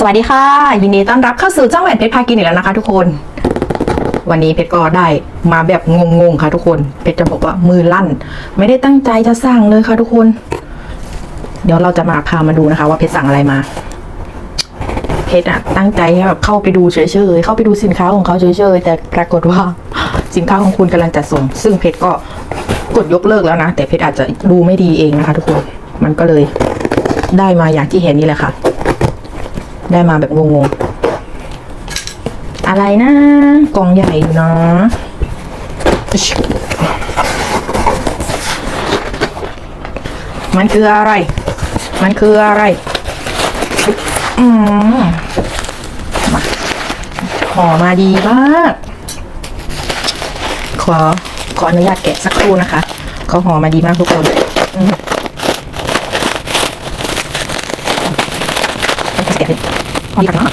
สวัสดีค่ะ ยินดีต้อนรับเข้าสู่จ้องแหวนเพชรพากินอีกแล้วนะคะทุกคน วันนี้เพชรก็ได้มาแบบงงๆค่ะทุกคน เพชรจะบอกว่ามือลั่น ไม่ได้ตั้งใจจะสั่งเลยค่ะทุกคน เดี๋ยวเราจะมาพามาดูนะคะ ว่าเพชรสั่งอะไรมา เพชรอะตั้งใจแบบเข้าไปดูเฉยๆเข้าไปดูสินค้าของเขาเฉยๆแต่ปรากฏว่าสินค้าของคุณกำลังจะส่ง ซึ่งเพชรก็กดยกเลิกแล้วนะแต่เพชรอาจจะดูไม่ดีเองนะคะ ทุกคนมันก็เลยได้มาอย่างที่เห็นนี่แหละค่ะ ได้มาแบบงงๆ อะไรนะ กล่องใหญ่อยู่นะมันคืออะไร มันคืออะไร อืมมาห่อมาดีมาก ขอ ขออนุญาตแกะสักครู่นะคะ เขาห่อมาดีมากทุกคน อืมแกะดิห่อดีมาก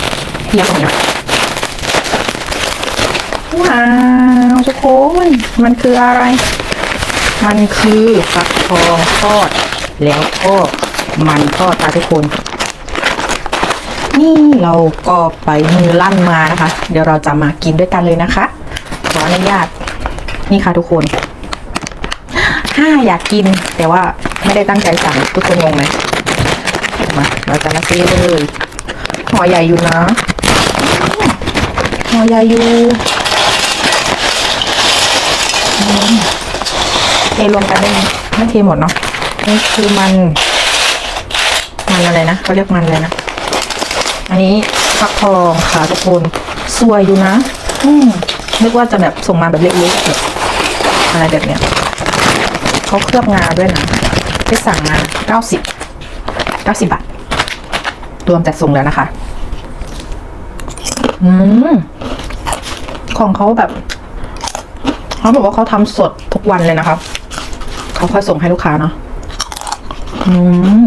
เทียบกันะว้าวทุกคนมันคืออะไร มันคือฟักทองทอด แล้วก็มันทอดค่ะทุกคน นี่เราก็ไปมือลั่นมานะคะ เดี๋ยวเราจะมากินด้วยกันเลยนะคะ ขออนุญาต นี่ค่ะทุกคนห้าอยากกินแต่ว่าไม่ได้ตั้งใจสั่งทุกคนงงไหมมาเราจะมาซื้อเลย ห่อใหญ่อยู่นะห่อใหญ่อยู่อืมเทรวมกันได้ไหมไม่เทหมดเนาะนี่คือมัน มันอะไรนะเขาเรียกมันอะไรนะ อันนี้ฟักทองค่ะทุกคนสวยอยู่นะ อืมนึกว่าจะแบบส่งมาแบบเล็กๆแบบอะไรแบบเนี้ยเขาเคลือบงาด้วยนะไปสั่งมาเก้าสิบเก้าสิบบาท รวมจัดส่งแล้วนะคะ อืม ของเขาแบบ เขาบอกว่าเขาทำสดทุกวันเลยนะคะ เขาค่อยส่งให้ลูกค้าเนาะ อืม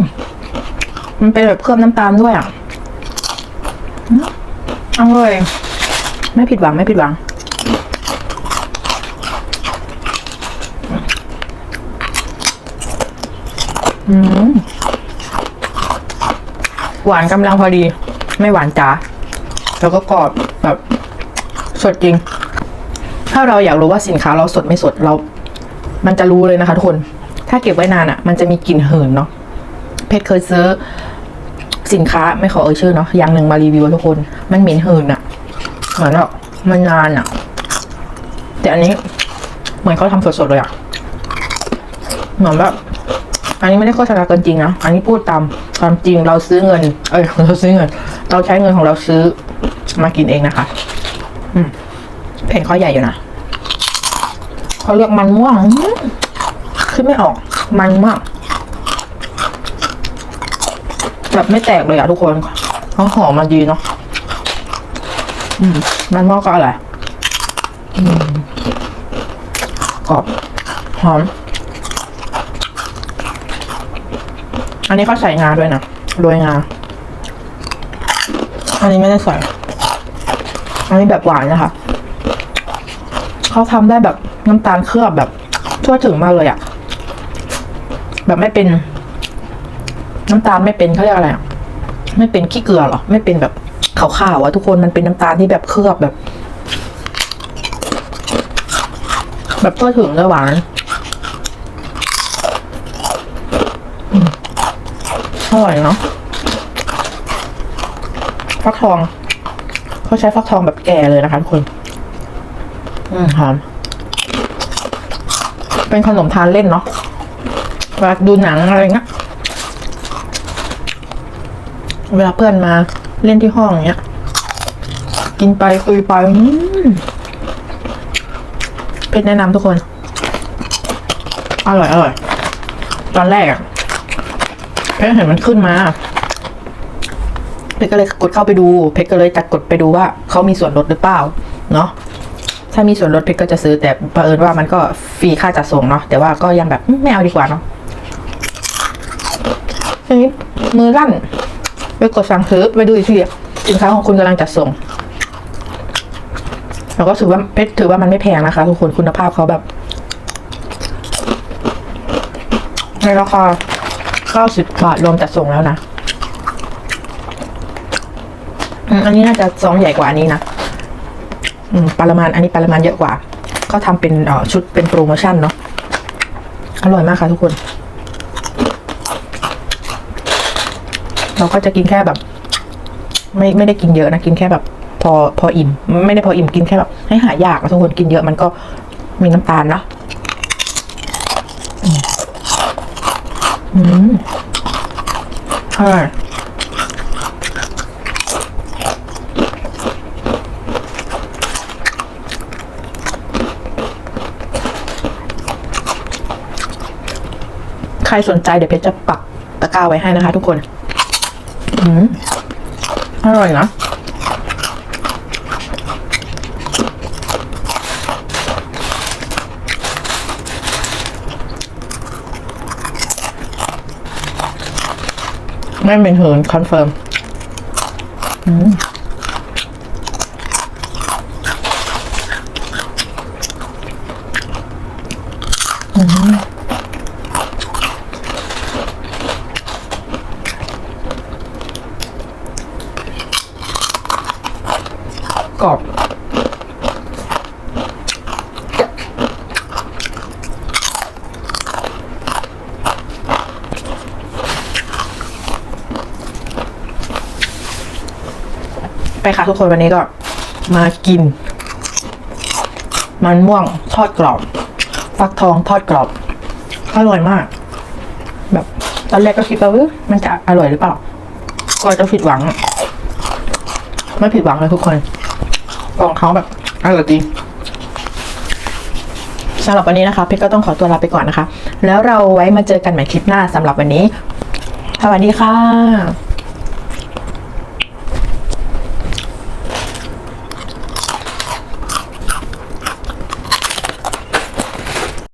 มันเป็นแบบเคลือบน้ำตาลด้วยอะอร่อยไม่ผิดหวังไม่ผิดหวัง อืม หวานกำลังพอดี ไม่หวานจ๋าแล้วก็กรอบแบบสดจริง ถ้าเราอยากรู้ว่าสินค้าเราสดไม่สดเรา มันจะรู้เลยนะคะทุกคน ถ้าเก็บไว้นานอะ่ะ มันจะมีกลิ่นเหินเนาะเพชรเคยซื้อ สินค้าไม่ขอเอ่ยชื่อเนาะอย่างหนึ่งมารีวิวทุกคน มันเหม็นเหืนอะเหมือนแบบมันนานอะแต่อันนี้เหมือนเขาทำสดๆเลยอะเหมือนแบบ อันนี้ไม่ได้โฆษณาเกินจริงนะ อันนี้พูดตามความจริงเราซื้อเงิน เอ้ยเราซื้อเงิน เราใช้เงินของเราซื้อมากินเองนะคะ อืมแผ่นเขาใหญ่อยู่นะเขาเรียกมันม่วงอื้อคือไม่ออก มันมากแบบไม่แตกเลยอะทุกคนเขาหอมมาดีเนาะมันมอกก็อร่อยกรอบหอม อันนี้เขาใส่งาด้วยนะโรยงา อันนี้ไม่ได้ใส่ อันนี้แบบหวานนะคะ เขาทำได้แบบน้ำตาลเคลือบแบบทั่วถึงมากเลยอะแบบไม่เป็น น้ำตาลไม่เป็นเขาเรียกอะไรอะไม่เป็นขี้เกลือหรอ ไม่เป็นแบบขาวๆอะทุกคนมันเป็นน้ำตาลที่แบบเคลือบแบบ แบบทั่วถึงเลยหวานอืม อร่อยเนาะฟักทองเขาใช้ฟักทองแบบแก่เลยนะคะทุกคน อืมหอมเป็นขนมทานเล่นเนาะเวลาดูหนังอะไรเงี้ย เวลาเพื่อนมาเล่นที่ห้องอย่างเงี้ย กินไปคุยไปอืมเพชรแนะนำทุกคน อร่อยอร่อย ตอนแรกอะ เพชรเห็นมันขึ้นมา เพชรก็เลยกดเข้าไปดู เพชรก็เลยจัดกดไปดูว่าเขามีส่วนลดหรือเปล่า เนาะถ้ามีส่วนลดเพชรก็จะซื้อแต่เผอิญว่ามันก็ฟรีค่าจัดส่งเนาะแต่ว่าก็ยังแบบไม่เอาดีกว่าเนาะทีนี้มือลั่นไปกดสั่งซื้อไปดูอีกทีสินค้าของคุณกำลังจัดส่งแล้วก็ถือว่าเพชรถือว่ามันไม่แพงนะคะทุกคนคุณภาพเขาแบบในราคา 90บบาทรวมจัดส่งแล้วนะอันนี้น่าจะซองใหญ่กว่าอันนี้นะอืมปริมาณอันนี้ปริมาณเยอะกว่า ก็ทำเป็นเอ่อชุดเป็นโปรโมชั่นเนาะอร่อยมากค่ะทุกคน เราก็จะกินแค่แบบ ไม่ไม่ได้กินเยอะนะกินแค่แบบ พอพออิ่ม ไม่ได้พออิ่มกินแค่แบบ ให้หายากอะทุกคนกินเยอะมันก็มีน้ำตาลเนาะอืม อืมอร่อยใครสนใจเดี๋ยวเพชรจะปักตะกร้าไว้ให้นะคะทุกคน อืมอร่อยนะ ไม่เป็นเหินคอนเฟิร์มอืมอืมกรอบ ค่ะทุกคนวันนี้ก็มากิน มันม่วงทอดกรอบ ฟักทองทอดกรอบอร่อยมาก แบบตอนแรกก็คิดว่าเอ้ยมันจะอร่อยหรือเปล่าก็จะผิดหวัง ไม่ผิดหวังเลยทุกคนของเขาแบบอร่อยจริงสำหรับวันนี้นะคะเพชรก็ต้องขอตัวลาไปก่อนนะคะ แล้วเราไว้มาเจอกันใหม่คลิปหน้าสำหรับวันนี้สวัสดีค่ะ